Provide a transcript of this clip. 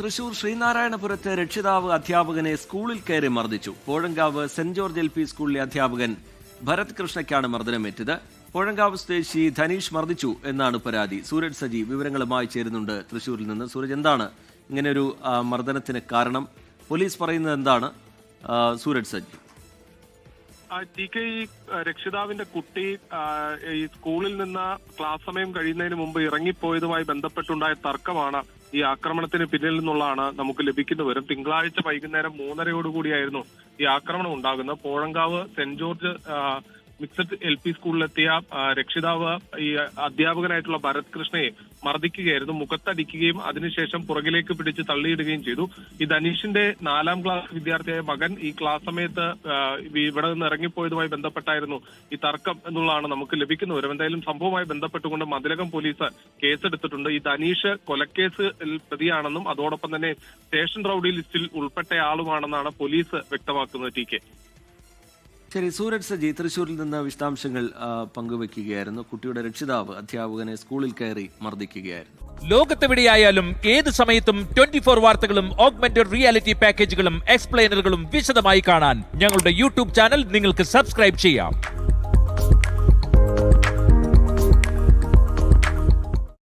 തൃശൂർ ശ്രീനാരായണപുരത്ത് രക്ഷിതാവ് അധ്യാപകനെ സ്കൂളിൽ കയറി മർദ്ദിച്ചു. Pozhankavu saint George L P സ്കൂളിലെ അധ്യാപകൻ ഭരത് കൃഷ്ണയ്ക്കാണ് മർദ്ദനമേറ്റത്. പോഴങ്കാവ് സ്വദേശി ധനീഷ് മർദ്ദിച്ചു എന്നാണ് പരാതി. സൂരജ് സജി വിവരങ്ങളുമായി ചേരുന്നുണ്ട് തൃശൂരിൽ നിന്ന്. സൂരജ് എന്താണ് ഇങ്ങനെയൊരു മർദ്ദനത്തിന് കാരണം? പോലീസ് പറയുന്നത് എന്താണ്? സൂരജ് സജി. ടി കെ ഈ രക്ഷിതാവിന്റെ കുട്ടി ഈ സ്കൂളിൽ നിന്ന് ക്ലാസ് സമയം കഴിയുന്നതിന് മുമ്പ് ഇറങ്ങിപ്പോയതുമായി ബന്ധപ്പെട്ടുണ്ടായ തർക്കമാണ് ഈ ആക്രമണത്തിന് പിന്നിൽ നിന്നുള്ളതാണ് നമുക്ക് ലഭിക്കുന്ന വിവരം തിങ്കളാഴ്ച വൈകുന്നേരം മൂന്നരയോടുകൂടിയായിരുന്നു ഈ ആക്രമണം ഉണ്ടാകുന്നത്. Pozhankavu saint George mixed L P സ്കൂളിലെത്തിയ രക്ഷിതാവ് ഈ അധ്യാപകനായിട്ടുള്ള ഭരത് കൃഷ്ണയെ മർദ്ദിക്കുകയായിരുന്നു. മുഖത്തടിക്കുകയും അതിനുശേഷം പുറകിലേക്ക് പിടിച്ച് തള്ളിയിടുകയും ചെയ്തു. ഈ ധനീഷിന്റെ നാലാം ക്ലാസ് വിദ്യാർത്ഥിയായ മകൻ ഈ ക്ലാസ് സമയത്ത് ഇവിടെ നിന്ന് ഇറങ്ങിപ്പോയതുമായി ബന്ധപ്പെട്ടായിരുന്നു. ഈ തർക്കം എന്നുള്ളതാണ് നമുക്ക് ലഭിക്കുന്ന വിവരം. എന്തായാലും സംഭവവുമായി ബന്ധപ്പെട്ടുകൊണ്ട് മതിലകം പോലീസ് കേസെടുത്തിട്ടുണ്ട്. ഈ ധനീഷ് കൊലക്കേസ് പ്രതിയാണെന്നും അതോടൊപ്പം തന്നെ സ്റ്റേഷൻ റൌഡി ലിസ്റ്റിൽ ഉൾപ്പെട്ട ആളുമാണെന്നാണ് പോലീസ് വ്യക്തമാക്കുന്നത് ടി കെ. ശരി സൂരജ് സജി തൃശൂരിൽ നിന്ന് വിശദാംശങ്ങൾ പങ്കുവെക്കുകയായിരുന്നു. കുട്ടിയുടെ രക്ഷിതാവ് അധ്യാപകനെ സ്കൂളിൽ കയറി മർദ്ദിക്കുകയായിരുന്നു. ലോകത്തെവിടെയായാലും ഏത് സമയത്തും ട്വന്റി ഫോർ വാർത്തകളും ഓഗ്മെന്റഡ് റിയാലിറ്റി പാക്കേജുകളും എക്സ്പ്ലെയിനറുകളും വിശദമായി കാണാൻ ഞങ്ങളുടെ യൂട്യൂബ് ചാനൽ നിങ്ങൾക്ക് സബ്സ്ക്രൈബ് ചെയ്യാം.